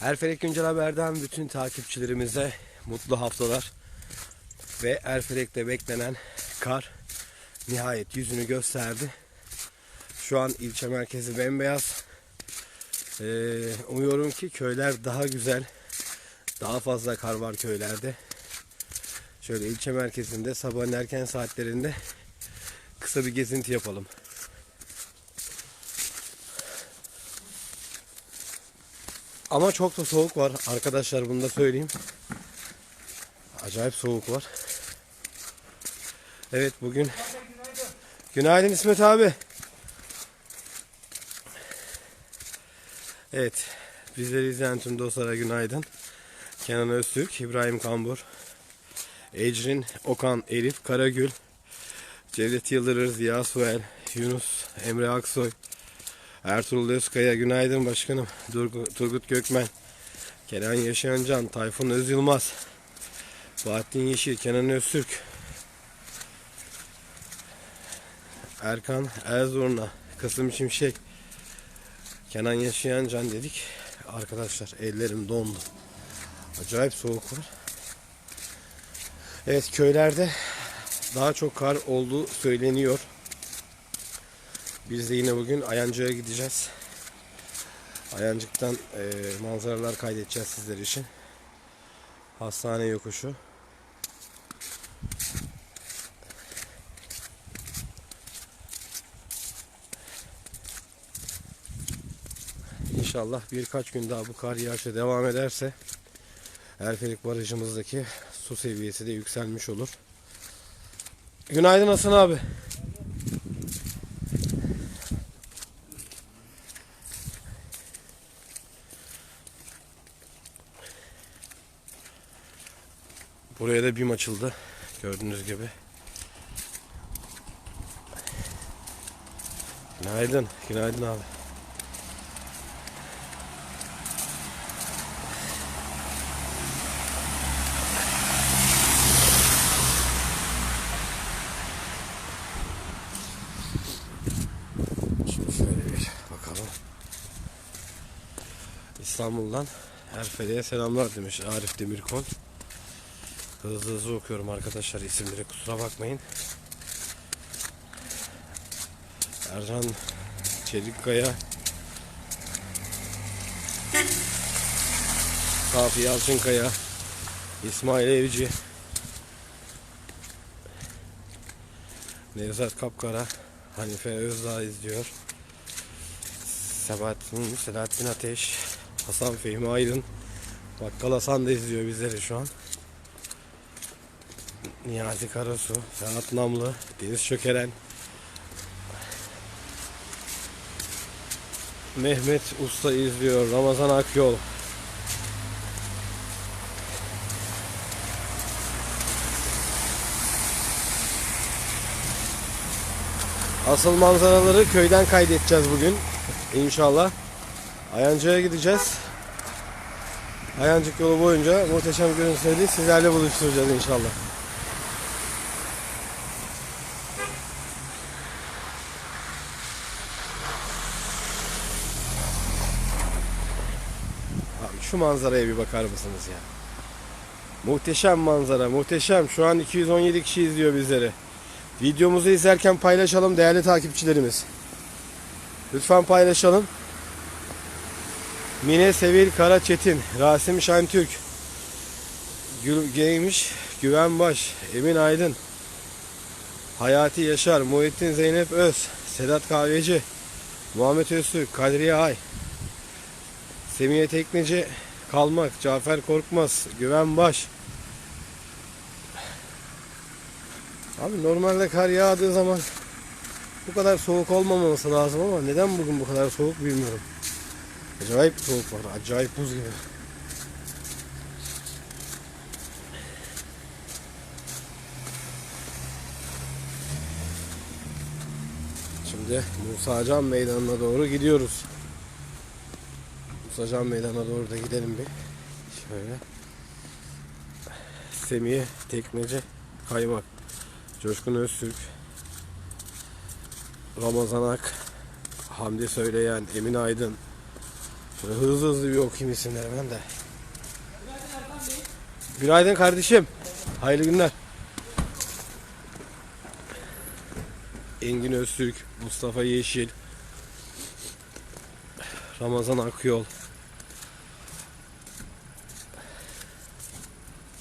Erfelek Güncel Haber'den bütün takipçilerimize mutlu haftalar. Ve Erfelek'te beklenen kar nihayet yüzünü gösterdi. Şu an ilçe merkezi bembeyaz. Ee, umuyorum ki köyler daha güzel, daha fazla kar var köylerde. Şöyle ilçe merkezinde sabahın erken saatlerinde kısa bir gezinti yapalım. Ama çok da soğuk var arkadaşlar bunu da söyleyeyim. Acayip soğuk var. Evet bugün Günaydın İsmet abi. Evet. Bizleri izleyen tüm dostlara günaydın. Kenan Öztürk, İbrahim Kambur, Ecrin, Okan, Elif, Karagül, Cevdet Yıldırır, Ziya Suel, Yunus, Emre Aksoy, Ertuğrul Özkaya, günaydın başkanım. Turgut Gökmen, Kenan Yaşayancan, Tayfun Özyılmaz, Bahattin Yeşil, Kenan Öztürk, Erkan Erzurna, Kasım Şimşek, Kenan Yaşayancan dedik. Arkadaşlar ellerim dondu. Acayip soğuk var. Evet köylerde daha çok kar olduğu söyleniyor. Biz de yine bugün Ayancık'a gideceğiz. Ayancık'tan eee, manzaralar kaydedeceğiz sizler için. Hastane yokuşu. İnşallah birkaç gün daha bu kar yağışı devam ederse Erfelik Barajımızdaki su seviyesi de yükselmiş olur. Günaydın Hasan abi. Buraya da BİM açıldı. Gördüğünüz gibi. Günaydın. Günaydın abi. Şimdi şöyle bir bakalım. İstanbul'dan Erfele'ye selamlar demiş Arif Demirkol. Hızlı hızlı okuyorum arkadaşlar isimleri kusura bakmayın. Ercan Çelikkaya. Safi Yalçınkaya. İsmail Evci. Nevzat Kapkara. Hanife Özdağ izliyor. Sebahattin Selahattin Ateş. Hasan Fehmi Aydın. Bakkal Hasan da izliyor bizleri şu an Niyazi Karasu, Ferhat Namlı, Deniz Çökeren, Mehmet Usta izliyor, Ramazan Akyol. Asıl manzaraları köyden kaydedeceğiz bugün. İnşallah. Ayancı'ya gideceğiz. Ayancık yolu boyunca muhteşem görüntüleri sizlerle buluşturacağız inşallah. Şu manzaraya bir bakar mısınız ya? Muhteşem manzara, muhteşem. Şu an 217 kişi izliyor bizleri. Videomuzu izlerken paylaşalım değerli takipçilerimiz. Lütfen paylaşalım. Mine Sevil Karaçetin, Rasim Şentürk, Gül Geymiş, Güven Baş, Emin Aydın, Hayati Yaşar, Muhittin Zeynep Öz, Sedat Kahveci, Muhammed Öztürk, Kadriye Ay, Semiye Tekneci Kalmak, Cafer Korkmaz, Güven Baş. Abi normalde kar yağdığı zaman bu kadar soğuk olmaması lazım ama neden bugün bu kadar soğuk bilmiyorum. Acayip soğuk var, acayip buz gibi. Şimdi Musa Can Meydanı'na doğru gidiyoruz. Musa Can Meydanı'na doğru da gidelim bir. Şöyle. Semih Tekneci Kaymak. Coşkun Öztürk. Ramazan Ak. Hamdi Söyleyen. Emin Aydın. Şöyle hızlı hızlı bir okuyayım isimleri ben de. Günaydın kardeşim. Hayırlı günler. Engin Öztürk, Mustafa Yeşil, Ramazan Akyol,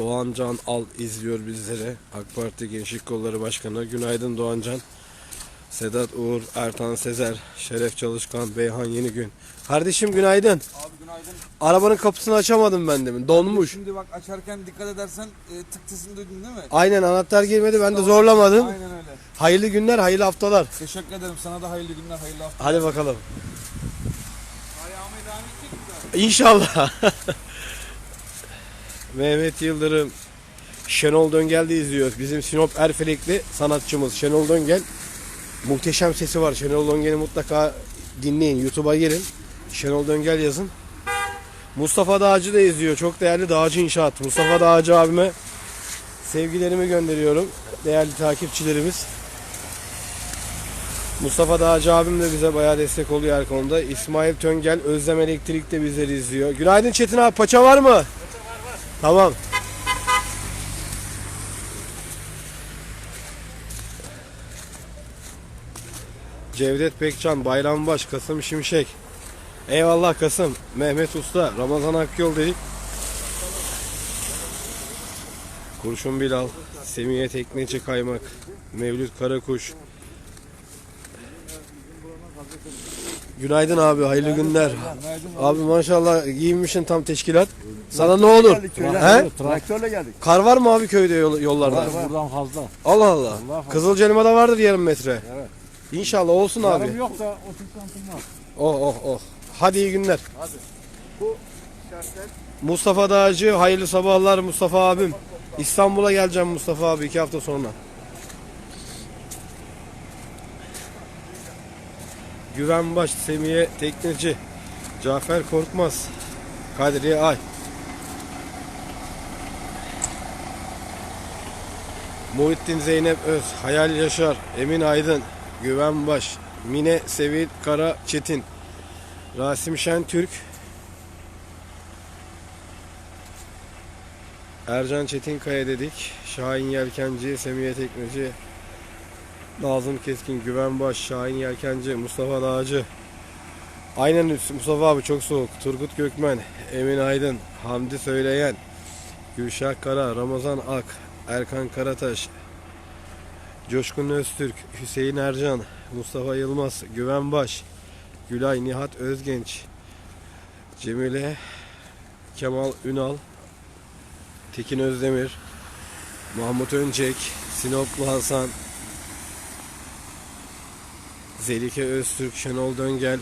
Doğan Can Al izliyor bizleri. AK Parti Gençlik Kolları Başkanı. Günaydın Doğan Can. Sedat Uğur, Ertan Sezer, Şeref Çalışkan, Beyhan Yenigün. Kardeşim günaydın. Abi günaydın. Arabanın kapısını açamadım ben demin. Donmuş. Şimdi bak açarken dikkat edersen e, tık sesini duydun değil mi? Aynen anahtar girmedi ben de zorlamadım. Aynen öyle. Hayırlı günler, hayırlı haftalar. Teşekkür ederim. Sana da hayırlı günler, hayırlı hafta. Hadi bakalım. Ayağıma devam edecek mi? İnşallah. Mehmet Yıldırım, Şenol Döngel de izliyoruz. Bizim Sinop Erfelekli sanatçımız Şenol Döngel. Muhteşem sesi var. Şenol Döngel'i mutlaka dinleyin. YouTube'a girin. Şenol Döngel yazın. Mustafa Dağcı da izliyor. Çok değerli Dağcı İnşaat. Mustafa Dağcı abime sevgilerimi gönderiyorum. Değerli takipçilerimiz. Mustafa Dağcı abim de bize bayağı destek oluyor her konuda. İsmail Töngel, Özlem Elektrik de bizleri izliyor. Günaydın Çetin abi, paça var mı? Tamam. Cevdet Bekcan, Bayrambaş, Kasım Şimşek. Eyvallah Kasım. Mehmet Usta, Ramazan Akyol dedik. Kurşun Bilal, Semiye Tekneci Kaymak, Mevlüt Karakuş, Günaydın abi, hayırlı günler. Abi maşallah giyinmişsin tam teşkilat. Sana ne olur? He? Traktörle geldik. Kar var mı abi köyde yol- yollarda? Buradan fazla. Allah Allah. Allah Kızılcahamam'da vardır yarım metre. Evet. İnşallah olsun abi. yok da 30 santim var. Oh oh oh. Hadi iyi günler. Hadi. Bu şartlar Mustafa Dağcı, hayırlı sabahlar Mustafa abim. İstanbul'a geleceğim Mustafa abi iki hafta sonra. Güvenbaş, Semiye Tekneci, Cafer Korkmaz, Kadriye Ay. Muhittin Zeynep Öz, Hayal Yaşar, Emin Aydın, Güvenbaş, Mine Sevil Kara Çetin, Rasim Şentürk, Ercan Çetinkaya dedik. Şahin Yelkenci, Semiye Tekneci, Nazım Keskin, Güvenbaş, Şahin Yelkenci, Mustafa Dağcı. Aynen Mustafa abi çok soğuk. Turgut Gökmen, Emin Aydın, Hamdi Söyleyen, Gülşah Kara, Ramazan Ak, Erkan Karataş, Coşkun Öztürk, Hüseyin Ercan, Mustafa Yılmaz, Güvenbaş, Gülay Nihat Özgenç, Cemile Kemal Ünal, Tekin Özdemir, Mahmut Öncek, Sinoplu Hasan, Zelike Öztürk, Şenol Döngel,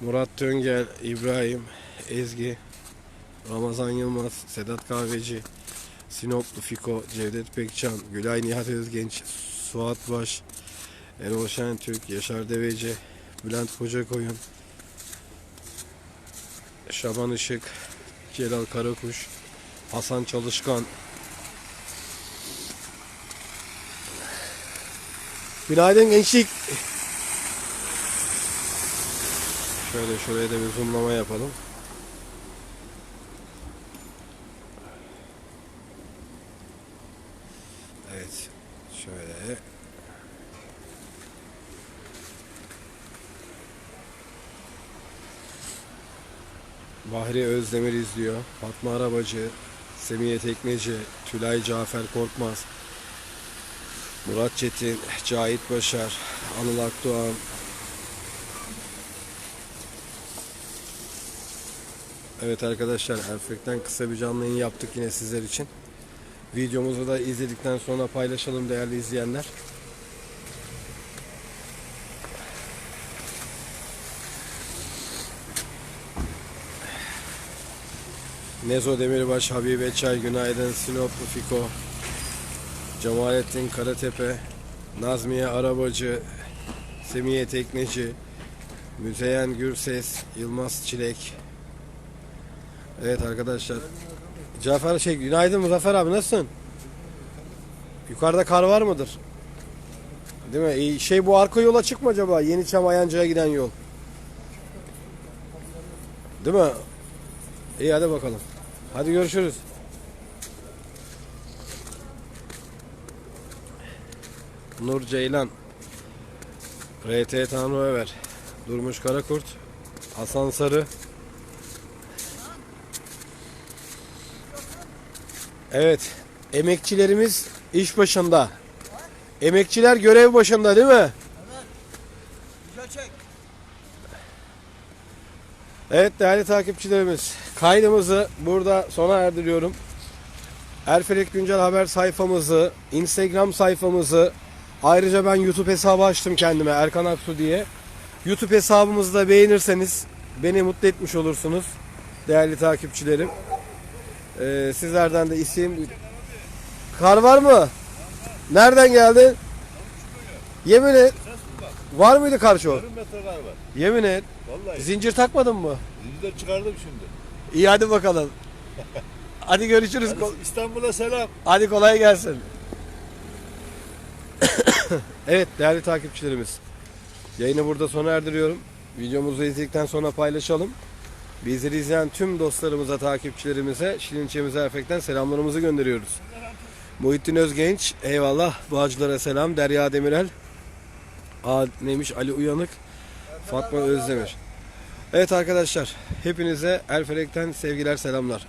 Murat Döngel, İbrahim, Ezgi, Ramazan Yılmaz, Sedat Kahveci, Sinoplu Fiko, Cevdet Bekçan, Gülay Nihat Özgenç, Suat Baş, Erol Şentürk, Yaşar Deveci, Bülent Kocakoyun, Şaban Işık, Celal Karakuş, Hasan Çalışkan. Günaydın gençlik. Şöyle şuraya da bir zoomlama yapalım. Evet. Şöyle. Bahri Özdemir izliyor. Fatma Arabacı, Semiye Tekneci, Tülay Cafer Korkmaz, Murat Çetin, Cahit Başar, Anıl Akdoğan, Evet arkadaşlar Erfek'ten kısa bir canlı yayın yaptık yine sizler için. Videomuzu da izledikten sonra paylaşalım değerli izleyenler. Nezo Demirbaş, Habibe Çay, Günaydın, Sinoplu Fiko, Cemalettin Karatepe, Nazmiye Arabacı, Semiye Tekneci, Müzeyyen Gürses, Yılmaz Çilek. Evet arkadaşlar. Cafer şey günaydın Muzaffer abi nasılsın? Yukarıda kar var mıdır? Değil mi? Şey bu arka yola çıkma acaba? Yeniçam Ayancı'ya giden yol. Değil mi? İyi hadi bakalım. Hadi görüşürüz. Nur Ceylan. RT Tanrı Över. Durmuş Karakurt. Hasan Sarı. Evet emekçilerimiz iş başında. Emekçiler görev başında değil mi? Evet değerli takipçilerimiz kaydımızı burada sona erdiriyorum. Erfelek Güncel Haber sayfamızı, Instagram sayfamızı, ayrıca ben YouTube hesabı açtım kendime Erkan Aksu diye. YouTube hesabımızı da beğenirseniz beni mutlu etmiş olursunuz değerli takipçilerim. Ee, sizlerden de isim... Kar var mı? Nereden geldin? Yemin et. Var mıydı kar çok? Yarım metre kar var. Yemin et. Vallahi. Zincir takmadın mı? Zincirden çıkardım şimdi. İyi hadi bakalım. Hadi görüşürüz. Hadi İstanbul'a selam. Hadi kolay gelsin. evet değerli takipçilerimiz. Yayını burada sona erdiriyorum. Videomuzu izledikten sonra paylaşalım. Bizleri izleyen tüm dostlarımıza, takipçilerimize, Şirinçemize Erfek'ten selamlarımızı gönderiyoruz. Muhittin Özgenç, eyvallah. Bağcılar'a selam. Derya Demirel. Aa, neymiş? Ali Uyanık. Fatma Özdemir. Evet arkadaşlar, hepinize Erfelek'ten sevgiler, selamlar.